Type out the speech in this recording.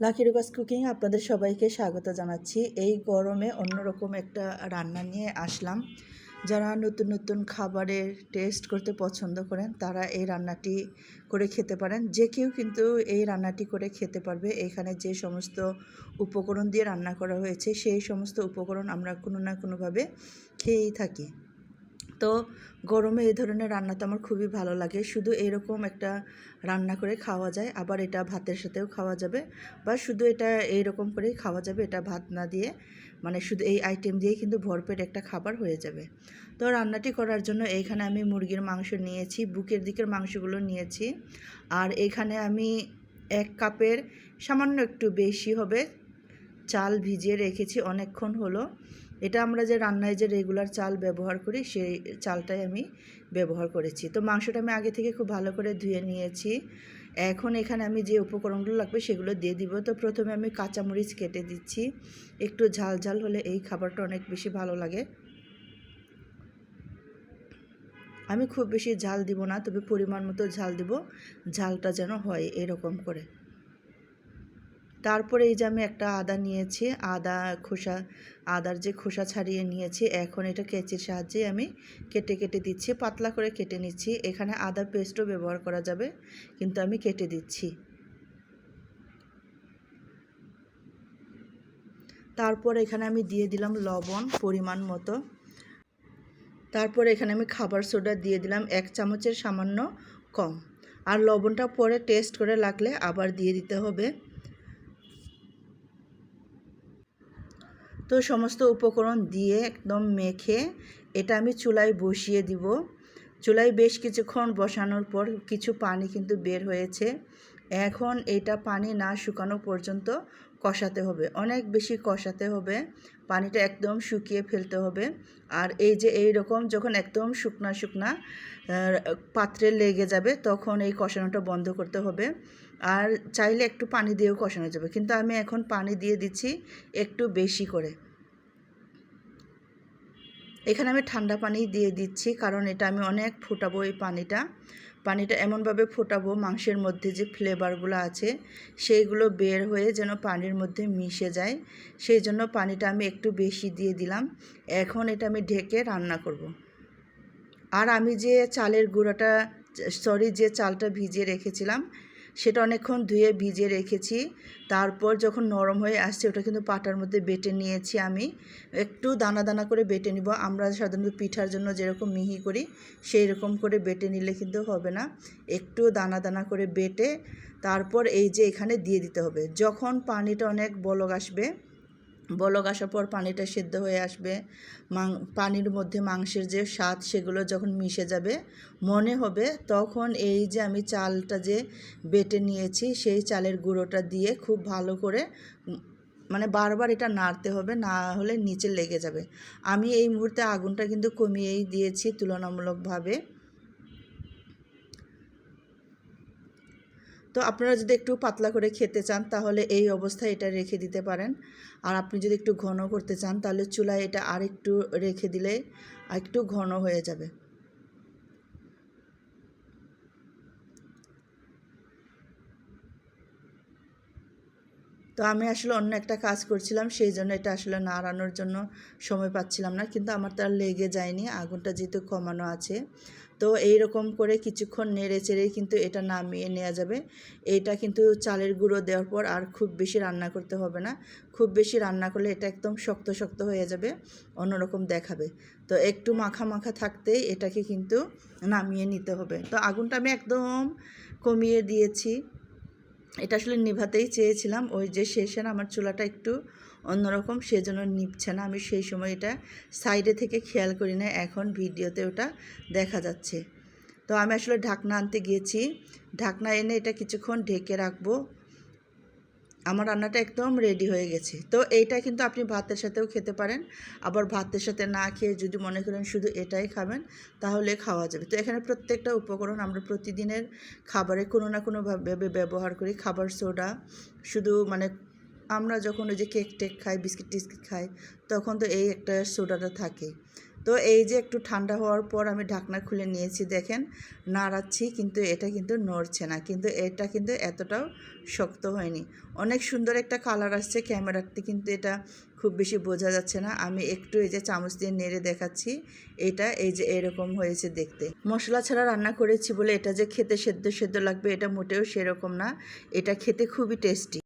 Lucky রুবাস cooking আপনাদের সবাইকে স্বাগত জানাচ্ছি। এই গরমে অন্যরকম একটা রান্না নিয়ে আসলাম। যারা নতুন নতুন খাবারের টেস্ট করতে পছন্দ করেন, তারা এই রান্নাটি করে খেতে পারেন। যে কেউ কিন্তু এই রান্নাটি করে খেতে পারবে। এখানে যে সমস্ত উপকরণ দিয়ে রান্না করা হয়েছে, সেই সমস্ত উপকরণ আমরা কোনো না কোনোভাবে খেয়েই থাকি। তো গরমে এই ধরনের রান্না তো আমার খুবই ভালো লাগে। শুধু এরকম একটা রান্না করে খাওয়া যায়, আবার এটা ভাতের সাথেও খাওয়া যাবে বা শুধু এটা এইরকম করেই খাওয়া যাবে, এটা ভাত না দিয়ে। মানে শুধু এই আইটেম দিয়ে কিন্তু ভরপেট একটা খাবার হয়ে যাবে। তো রান্নাটি করার জন্য এইখানে আমি মুরগির মাংস নিয়েছি, বুকের দিকের মাংসগুলো নিয়েছি। আর এখানে আমি এক কাপের সামান্য একটু বেশি হবে চাল ভিজিয়ে রেখেছি অনেকক্ষণ হলো। এটা আমরা যে রান্নায় যে রেগুলার চাল ব্যবহার করি, সেই চালটাই আমি ব্যবহার করেছি। তো মাংসটা আমি আগে থেকে খুব ভালো করে ধুয়ে নিয়েছি। এখন এখানে আমি যে উপকরণগুলো লাগবে সেগুলো দিয়ে দিব। তো প্রথমে আমি কাঁচামরিচ কেটে দিচ্ছি। একটু ঝাল ঝাল হলে এই খাবারটা অনেক বেশি ভালো লাগে। আমি খুব বেশি ঝাল দিব না, তবে পরিমাণ মতো ঝাল দিব। ঝালটা যেন হয় এরকম করে। তারপরে এই যে আমি একটা আদা নিয়েছি, আদা খোসা, আদার যে খোসা ছাড়িয়ে নিয়েছি, এখন এটা কেচির সাহায্যে আমি কেটে কেটে দিচ্ছি, পাতলা করে কেটে নিচ্ছি। এখানে আদার পেস্টও ব্যবহার করা যাবে, কিন্তু আমি কেটে দিচ্ছি। তারপর এখানে আমি দিয়ে দিলাম লবণ পরিমাণ মতো। তারপর এখানে আমি খাবার সোডা দিয়ে দিলাম এক চামচের সামান্য কম। আর লবণটা পরে টেস্ট করে লাগলে আবার দিয়ে দিতে হবে। তো সমস্ত উপকরণ দিয়ে একদম মেখে এটা আমি চুলায় বসিয়ে দিব। চুলায় বেশ কিছুক্ষণ বসানোর পর কিছু পানি কিন্তু বের হয়েছে। এখন এটা পানি না শুকানো পর্যন্ত কষাতে হবে। অনেক বেশি কষাতে হবে। পানিটা একদম শুকিয়ে ফেলতে হবে। আর এই যে এই রকম যখন একদম শুকনা শুকনা পাত্রে লেগে যাবে, তখন এই কষানোটা বন্ধ করতে হবে। আর চাইলে একটু পানি দিয়েও কষানো যাবে। কিন্তু আমি এখন পানি দিয়ে দিচ্ছি একটু বেশি করে। এখানে আমি ঠান্ডা পানি দিয়ে দিচ্ছি, কারণ এটা আমি অনেক ফোটাবো এই পানিটা। পানিটা এমনভাবে ফোটাবো মাংসের মধ্যে যে ফ্লেভারগুলো আছে, সেইগুলো বের হয়ে যেন পানির মধ্যে মিশে যায় সেই জন্য পানিটা আমি একটু বেশি দিয়ে দিলাম এখন এটা আমি ঢেকে রান্না করব। আর আমি যে চালের গুঁড়াটা সরি যে চালটা ভিজিয়ে রেখেছিলাম সেটা অনেকক্ষণ ধুয়ে ভিজিয়ে রেখেছি। তারপর যখন নরম হয়ে আসছে, ওটা কিন্তু পাটার মধ্যে বেটে নিয়েছি আমি। একটু দানা দানা করে বেটে নিব। আমরা সাধারণত পিঠার জন্য যেরকম মিহি করি সেই রকম করে বেটে নিলে কিন্তু হবে না। একটু দানা দানা করে বেটে তারপর এই যে এখানে দিয়ে দিতে হবে। যখন পানিটা অনেক বলক আসবে বলক আসার পর পানিটা সেদ্ধ হয়ে আসবে। মাং পানির মধ্যে মাংসের যে স্বাদ সেগুলো যখন মিশে যাবে, মনে হবে তখন এই যে আমি চালটা যে বেটে নিয়েছি, সেই চালের গুঁড়োটা দিয়ে খুব ভালো করে মানে বারবার এটা নাড়তে হবে, না হলে নিচে লেগে যাবে। আমি এই মুহূর্তে আগুনটা কিন্তু কমিয়েই দিয়েছি তুলনামূলকভাবে। তো আপনারা যদি একটু পাতলা করে খেতে চান, তাহলে এই অবস্থায় এটা রেখে দিতে পারেন। আর আপনি যদি একটু ঘন করতে চান, তাহলে চুলায় এটা আর একটু রেখে দিলে একটু ঘন হয়ে যাবে। তো আমি আসলে অন্য একটা কাজ করছিলাম, সেই জন্য এটা আসলে নাড়ানোর জন্য সময় পাচ্ছিলাম না, কিন্তু আমার তার লেগে যায়নি, আগুনটা যেহেতু কমানো আছে। তো এই রকম করে কিছুক্ষণ নেড়ে চেড়ে কিন্তু এটা নামিয়ে নেওয়া যাবে। এটা কিন্তু চালের গুঁড়ো দেওয়ার পর আর খুব বেশি রান্না করতে হবে না। খুব বেশি রান্না করলে এটা একদম শক্ত শক্ত হয়ে যাবে, অন্যরকম দেখাবে। তো একটু মাখা মাখা থাকতেই এটাকে কিন্তু নামিয়ে নিতে হবে। তো আগুনটা আমি একদম কমিয়ে দিয়েছি। এটা আসলে নিভাতেই চেয়েছিলাম। ওই যে শেষের আমার চুলাটা একটু অন্যরকম সেজন্য নিভছে না। আমি সেই সময় এটা সাইডে থেকে খেয়াল করি না এখন ভিডিওতে ওটা দেখা যাচ্ছে। তো আমি আসলে ঢাকনা আনতে গিয়েছি। ঢাকনা এনে এটা কিছুক্ষণ ঢেকে রাখব। আমার রান্নাটা একদম রেডি হয়ে গেছে। তো এইটা কিন্তু আপনি ভাতের সাথেও খেতে পারেন। আবার ভাতের সাথে না খেয়ে যদি মনে করেন শুধু এটাই খাবেন, তাহলে খাওয়া যাবে। তো এখানে প্রত্যেকটা উপকরণ আমরা প্রতিদিনের খাবারে কোনো না কোনোভাবে ব্যবহার করি। খাবার সোডা, শুধু মানে আমরা যখন ওই যে কেক টেক খাই বিস্কিট টিস্কিট খাই, তখন তো এই একটা সোডাটা থাকে। তো এই যে একটু ঠান্ডা হওয়ার পর আমি ঢাকনা খুলে নিয়েছি, দেখেন। নাড়াচ্ছি, কিন্তু এটা কিন্তু নড়ছে না, কিন্তু এটা কিন্তু এতটাও শক্ত হয়নি। অনেক সুন্দর একটা কালার আসছে ক্যামেরাতে, কিন্তু এটা খুব বেশি বোঝা যাচ্ছে না। আমি একটু এই যে চামচ দিয়ে নেড়ে দেখাচ্ছি, এটা এই যে এরকম হয়েছে দেখতে। মশলা ছাড়া রান্না করেছি বলে এটা যে খেতে সেদ্ধ সেদ্ধ লাগবে, এটা মোটেও সেরকম না। এটা খেতে খুবই টেস্টি